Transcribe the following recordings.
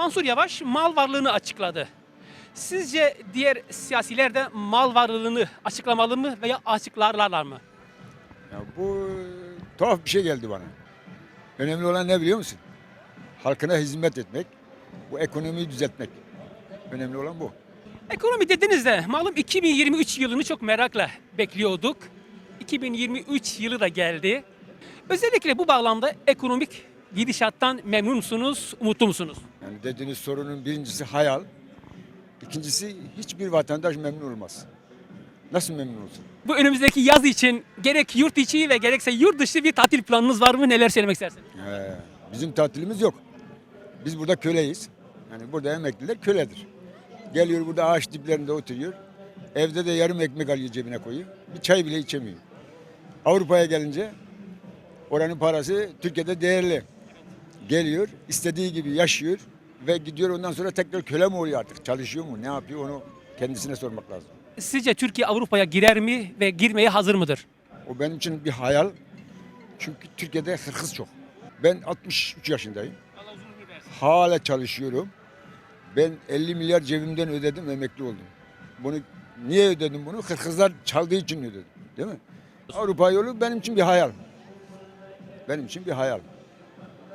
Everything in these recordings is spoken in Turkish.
Mansur Yavaş mal varlığını açıkladı. Sizce diğer siyasiler de mal varlığını açıklamalı mı veya açıklarlar mı? Ya bu tuhaf bir şey geldi bana. Önemli olan ne biliyor musun? Halkına hizmet etmek, bu ekonomiyi düzeltmek. Önemli olan bu. Ekonomi dediniz de malum 2023 yılını çok merakla bekliyorduk. 2023 yılı da geldi. Özellikle bu bağlamda ekonomik gidişattan memnun musunuz, umutlu musunuz? Yani dediğiniz sorunun birincisi hayal, ikincisi hiçbir vatandaş memnun olmaz. Nasıl memnun olsun? Bu önümüzdeki yaz için gerek yurt içi ve gerekse yurt dışı bir tatil planınız var mı? Neler söylemek istersiniz? He, bizim tatilimiz yok. Biz burada köleyiz. Yani burada emekliler köledir. Geliyor burada ağaç diplerinde oturuyor. Evde de yarım ekmek alıyor cebine koyuyor. Bir çay bile içemiyor. Avrupa'ya gelince oranın parası Türkiye'de değerli. Geliyor, istediği gibi yaşıyor ve gidiyor ondan sonra tekrar köle mi oluyor artık? Çalışıyor mu? Ne yapıyor onu kendisine sormak lazım. Sizce Türkiye Avrupa'ya girer mi ve girmeye hazır mıdır? O benim için bir hayal. Çünkü Türkiye'de hırsız çok. Ben 63 yaşındayım. Hala çalışıyorum. Ben 50 milyar cebimden ödedim, emekli oldum. Bunu niye ödedim bunu? Hırsızlar çaldığı için ödedim. Değil mi? Avrupa yolu benim için bir hayal. Benim için bir hayal.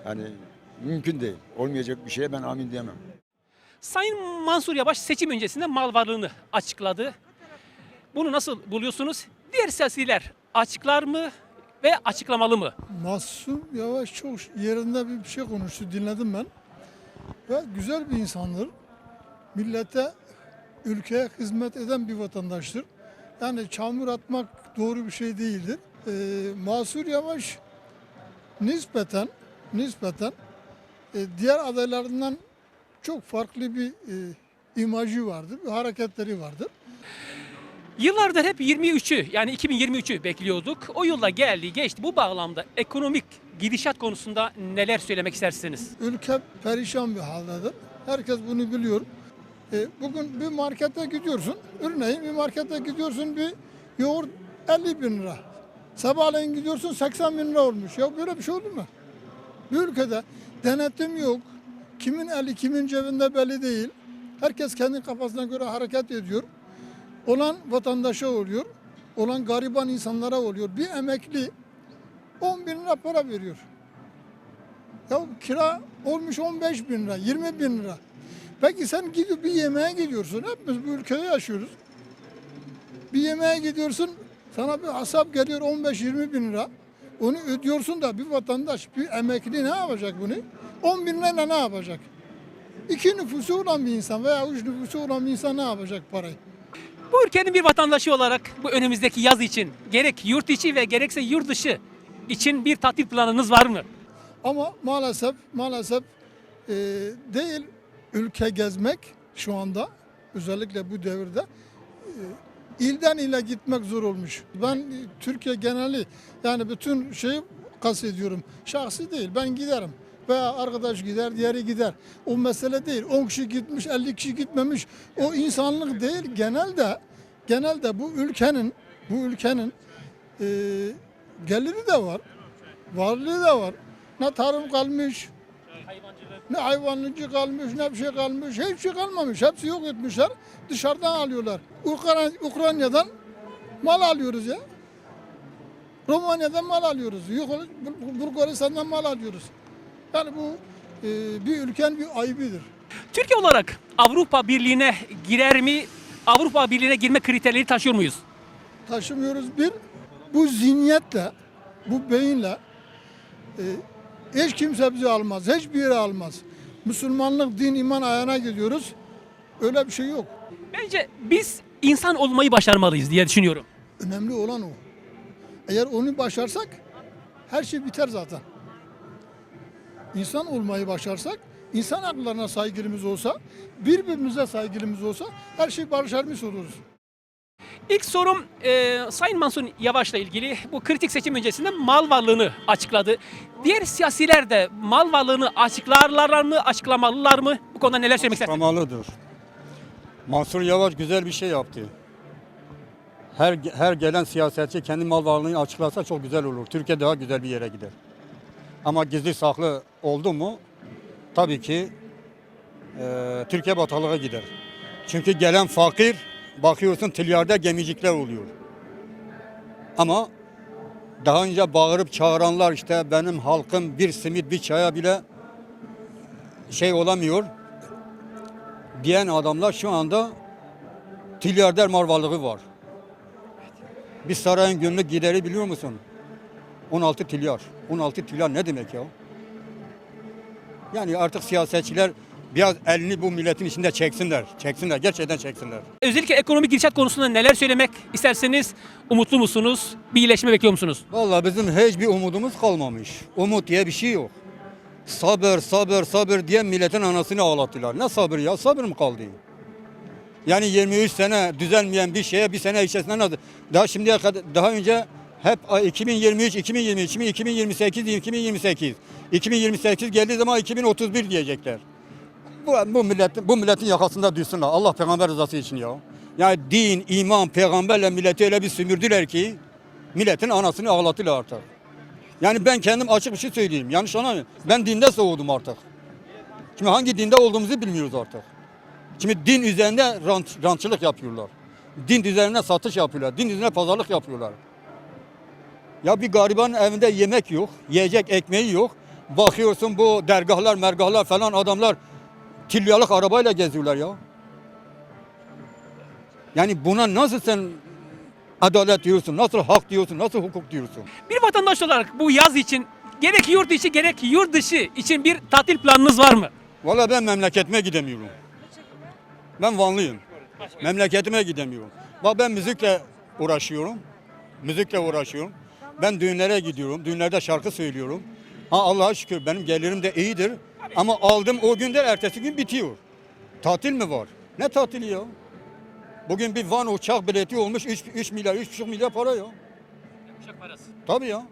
Yani mümkün değil. Olmayacak bir şeye ben amin diyemem. Sayın Mansur Yavaş seçim öncesinde mal varlığını açıkladı. Bunu nasıl buluyorsunuz? Diğer siyasiler açıklar mı ve açıklamalı mı? Mahsum Yavaş çok yerinde bir şey konuştu dinledim ben. Ve güzel bir insandır. Millete, ülkeye hizmet eden bir vatandaştır. Yani çamur atmak doğru bir şey değildir. Ee, Mahsur Yavaş nispeten nispeten diğer adaylarından çok farklı bir e, imajı vardır, bir hareketleri vardır. Yıllardır hep 23'ü yani 2023'ü bekliyorduk. O yılla geldi geçti. Bu bağlamda ekonomik gidişat konusunda neler söylemek istersiniz? ülke perişan bir haldedir. Herkes bunu biliyor. E, bugün bir markete gidiyorsun, örneğin bir markete gidiyorsun bir yoğurt 50 bin lira. Sabahleyin gidiyorsun 80 bin lira olmuş. Ya böyle bir şey olur mu? Bir ülkede denetim yok. Kimin eli kimin cebinde belli değil. Herkes kendi kafasına göre hareket ediyor. Olan vatandaşa oluyor. Olan gariban insanlara oluyor. Bir emekli 10 bin lira para veriyor. Ya kira olmuş 15 bin lira, 20 bin lira. Peki sen gidiyor bir yemeğe gidiyorsun. Hepimiz bu ülkede yaşıyoruz. Bir yemeğe gidiyorsun. Sana bir hesap geliyor 15-20 bin lira. Onu ödüyorsun da bir vatandaş, bir emekli ne yapacak bunu? 10 bin lirayla ne yapacak? İki nüfusu olan bir insan veya üç nüfusu olan bir insan ne yapacak parayı? Bu ülkenin bir vatandaşı olarak bu önümüzdeki yaz için gerek yurt içi ve gerekse yurt dışı için bir tatil planınız var mı? Ama maalesef maalesef e, değil ülke gezmek şu anda özellikle bu devirde e, ilden ile gitmek zor olmuş. Ben Türkiye geneli yani bütün şeyi kastediyorum. Şahsi değil ben giderim. Veya arkadaş gider, diğeri gider. O mesele değil. 10 kişi gitmiş, 50 kişi gitmemiş. O insanlık değil. Genelde genelde bu ülkenin bu ülkenin e, geliri de var. Varlığı da var. Ne tarım kalmış, ne hayvancılık kalmış, ne bir şey kalmış. Hiçbir şey kalmamış. Hepsi yok etmişler. Dışarıdan alıyorlar. Ukra- Ukrayna'dan mal alıyoruz ya. Romanya'dan mal alıyoruz. Yok Bul- Bulgaristan'dan mal alıyoruz. Yani bu e, bir ülkenin bir ayıbıdır. Türkiye olarak Avrupa Birliği'ne girer mi? Avrupa Birliği'ne girme kriterleri taşıyor muyuz? taşımıyoruz. Bir, bu zihniyetle, bu beyinle e, hiç kimse bizi almaz, hiçbir yere almaz. Müslümanlık, din, iman ayağına gidiyoruz. Öyle bir şey yok. Bence biz insan olmayı başarmalıyız diye düşünüyorum. Önemli olan o. Eğer onu başarsak her şey biter zaten. İnsan olmayı başarsak, insan haklarına saygılımız olsa, birbirimize saygılımız olsa her şey başarmış oluruz. İlk sorum e, Sayın Mansur Yavaş'la ilgili bu kritik seçim öncesinde mal varlığını açıkladı. Diğer siyasiler de mal varlığını açıklarlar mı, açıklamalılar mı? Bu konuda neler söylemek istersiniz? Açıklamalıdır. Mansur Yavaş güzel bir şey yaptı. Her her gelen siyasetçi kendi mal varlığını açıklasa çok güzel olur. Türkiye daha güzel bir yere gider. Ama gizli saklı oldu mu tabii ki e, Türkiye bataklığa gider. Çünkü gelen fakir bakıyorsun tilyarda gemicikler oluyor. Ama daha önce bağırıp çağıranlar işte benim halkım bir simit bir çaya bile şey olamıyor diyen adamlar şu anda tilyarder mal varlığı var. Bir sarayın günlük gideri biliyor musun? 16 tilyar. 16 tilyar ne demek ya? Yani artık siyasetçiler biraz elini bu milletin içinde çeksinler. Çeksinler. Gerçekten çeksinler. Özellikle ekonomik gidişat konusunda neler söylemek isterseniz umutlu musunuz? Bir iyileşme bekliyor musunuz? Vallahi bizim hiçbir umudumuz kalmamış. Umut diye bir şey yok. Sabır, sabır, sabır diye milletin anasını ağlattılar. Ne sabır ya? Sabır mı kaldı? Yani 23 sene düzelmeyen bir şeye bir sene içerisinde nasıl? Daha şimdiye kadar daha önce hep ay 2023, 2023, 2028, 2028. 2028 geldiği zaman 2031 diyecekler. Bu, bu milletin bu milletin yakasında düşsünler. Allah peygamber rızası için ya. Yani din, iman, peygamberle milleti öyle bir sömürdüler ki milletin anasını ağlattılar artık. Yani ben kendim açık bir şey söyleyeyim. Yanlış anlamayın. Ben dinde soğudum artık. Şimdi hangi dinde olduğumuzu bilmiyoruz artık. Şimdi din üzerinde rant, rantçılık yapıyorlar. Din üzerine satış yapıyorlar. Din üzerine pazarlık yapıyorlar. Ya bir garibanın evinde yemek yok, yiyecek ekmeği yok. Bakıyorsun bu dergahlar, mergahlar falan adamlar tilyalık arabayla geziyorlar ya. Yani buna nasıl sen adalet diyorsun, nasıl hak diyorsun, nasıl hukuk diyorsun? Bir vatandaş olarak bu yaz için gerek yurt içi gerek yurt dışı için bir tatil planınız var mı? Valla ben memleketime gidemiyorum. Ben Vanlıyım. Memleketime gidemiyorum. Bak ben müzikle uğraşıyorum. Müzikle uğraşıyorum. Ben düğünlere gidiyorum. Düğünlerde şarkı söylüyorum. Ha Allah'a şükür benim gelirim de iyidir. Ama aldım o günde ertesi gün bitiyor. Tatil mi var? Ne tatili ya? Bugün bir Van uçak bileti olmuş 3, 3 milyar, 3,5 milyar para ya. Tabii ya.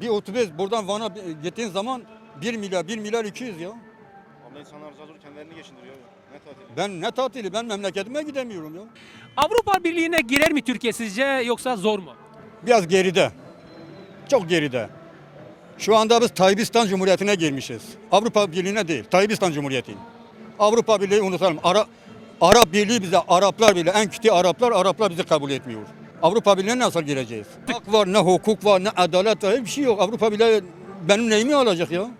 Bir otobüs buradan Van'a gittiğin zaman 1 milyar, 1 milyar 200 ya. Ama insanlar zar zor kendilerini geçindiriyor. Ne tatili? Ben ne tatili? Ben memleketime gidemiyorum ya. Avrupa Birliği'ne girer mi Türkiye sizce yoksa zor mu? Biraz geride. Çok geride. Şu anda biz Tayyibistan Cumhuriyeti'ne girmişiz. Avrupa Birliği'ne değil, Tayyibistan Cumhuriyeti. Avrupa Birliği unutalım. Ara, Arap Birliği bize, Araplar bile, en kötü Araplar, Araplar bizi kabul etmiyor. Avrupa Birliği'ne nasıl gireceğiz? Hak var, ne hukuk var, ne adalet var, hiçbir şey yok. Avrupa Birliği benim neyimi alacak ya?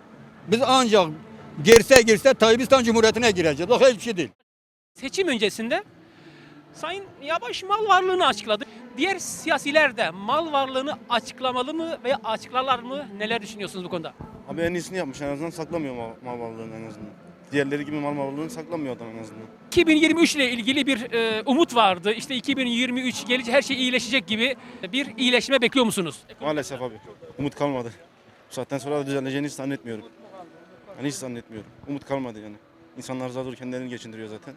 Biz ancak girse girse Tayyibistan Cumhuriyeti'ne gireceğiz. Bak hiçbir şey değil. Seçim öncesinde Sayın Yavaş mal varlığını açıkladı. Diğer siyasiler de mal varlığını açıklamalı mı veya açıklarlar mı? Neler düşünüyorsunuz bu konuda? Abi en iyisini yapmış en azından saklamıyor mal, mal varlığını en azından. Diğerleri gibi mal varlığını saklamıyor adam en azından. 2023 ile ilgili bir e, umut vardı. İşte 2023 gelince her şey iyileşecek gibi bir iyileşme bekliyor musunuz? Maalesef abi. Umut kalmadı. Bu saatten sonra da düzeleceğini hiç zannetmiyorum. Yani hiç zannetmiyorum. Umut kalmadı yani. İnsanlar zor kendilerini geçindiriyor zaten.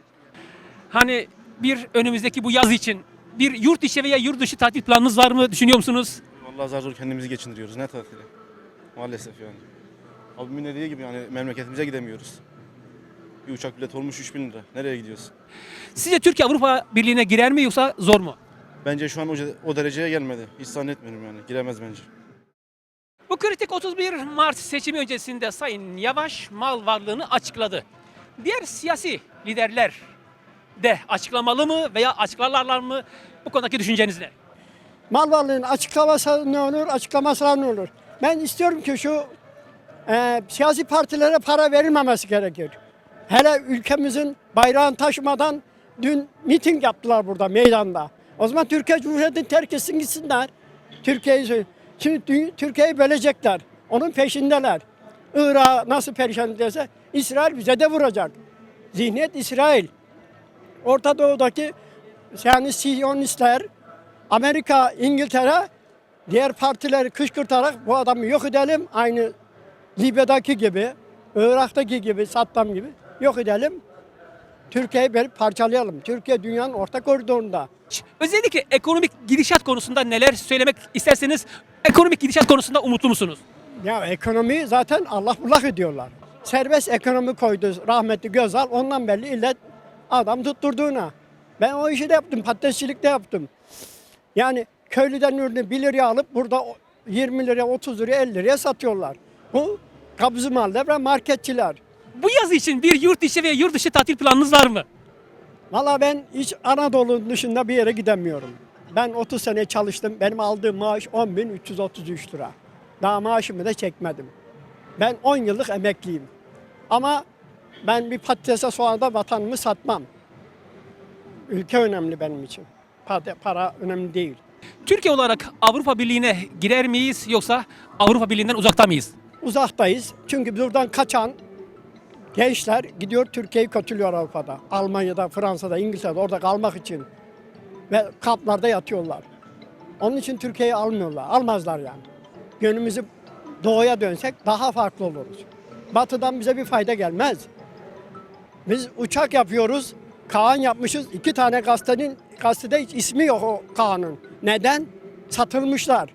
Hani bir önümüzdeki bu yaz için bir yurt içi veya yurt dışı tatil planınız var mı? Düşünüyor musunuz? Vallahi zar zor kendimizi geçindiriyoruz. Ne tatili? Maalesef yani. Abimin dediği gibi yani memleketimize gidemiyoruz. Bir uçak bilet olmuş 3000 lira. Nereye gidiyoruz? Sizce Türkiye Avrupa Birliği'ne girer mi yoksa zor mu? Bence şu an o, o dereceye gelmedi. Hiç zannetmiyorum yani. Giremez bence. Bu kritik 31 Mart seçimi öncesinde Sayın Yavaş mal varlığını açıkladı. Diğer siyasi liderler de açıklamalı mı veya açıklarlar mı? Bu konudaki düşünceniz ne? mal varlığını açıklaması ne olur, açıklaması ne olur? Ben istiyorum ki şu e, siyasi partilere para verilmemesi gerekir. Hele ülkemizin bayrağını taşımadan dün miting yaptılar burada meydanda. O zaman Türkiye Cumhuriyeti'ni terk etsin gitsinler. Türkiye'yi şimdi dü- Türkiye'yi bölecekler. Onun peşindeler. Irak'ı nasıl perişan ederse İsrail bize de vuracak. Zihniyet İsrail. Orta Doğu'daki yani Siyonistler Amerika, İngiltere diğer partileri kışkırtarak bu adamı yok edelim. Aynı Libya'daki gibi, Irak'taki gibi, Saddam gibi yok edelim. Türkiye'yi böyle parçalayalım. Türkiye dünyanın orta koridorunda. Özellikle ekonomik gidişat konusunda neler söylemek isterseniz ekonomik gidişat konusunda umutlu musunuz? Ya ekonomiyi zaten Allah bullak ediyorlar. Serbest ekonomi koydu rahmetli Gözal. Ondan belli illet adam tutturduğuna. Ben o işi de yaptım. Patatesçilik de yaptım. Yani köylüden ürünü 1 liraya alıp burada 20 liraya, 30 liraya, 50 liraya satıyorlar. Bu kabzı mallar ve marketçiler. Bu yaz için bir yurt içi ve yurt dışı tatil planınız var mı? Valla ben hiç Anadolu dışında bir yere gidemiyorum. Ben 30 sene çalıştım. Benim aldığım maaş 10.333 lira. Daha maaşımı da çekmedim. Ben 10 yıllık emekliyim. Ama ben bir patatese soğana da vatanımı satmam. Ülke önemli benim için. Para, para önemli değil. Türkiye olarak Avrupa Birliği'ne girer miyiz yoksa Avrupa Birliği'nden uzakta mıyız? Uzaktayız. Çünkü buradan kaçan gençler gidiyor Türkiye'yi kötülüyor Avrupa'da. Almanya'da, Fransa'da, İngiltere'de orada kalmak için. Ve kamplarda yatıyorlar. Onun için Türkiye'yi almıyorlar. Almazlar yani. Gönlümüzü doğuya dönsek daha farklı oluruz. Batıdan bize bir fayda gelmez. Biz uçak yapıyoruz. Kaan yapmışız. İki tane gazetenin gazetede hiç ismi yok o Kaan'ın. Neden? Satılmışlar.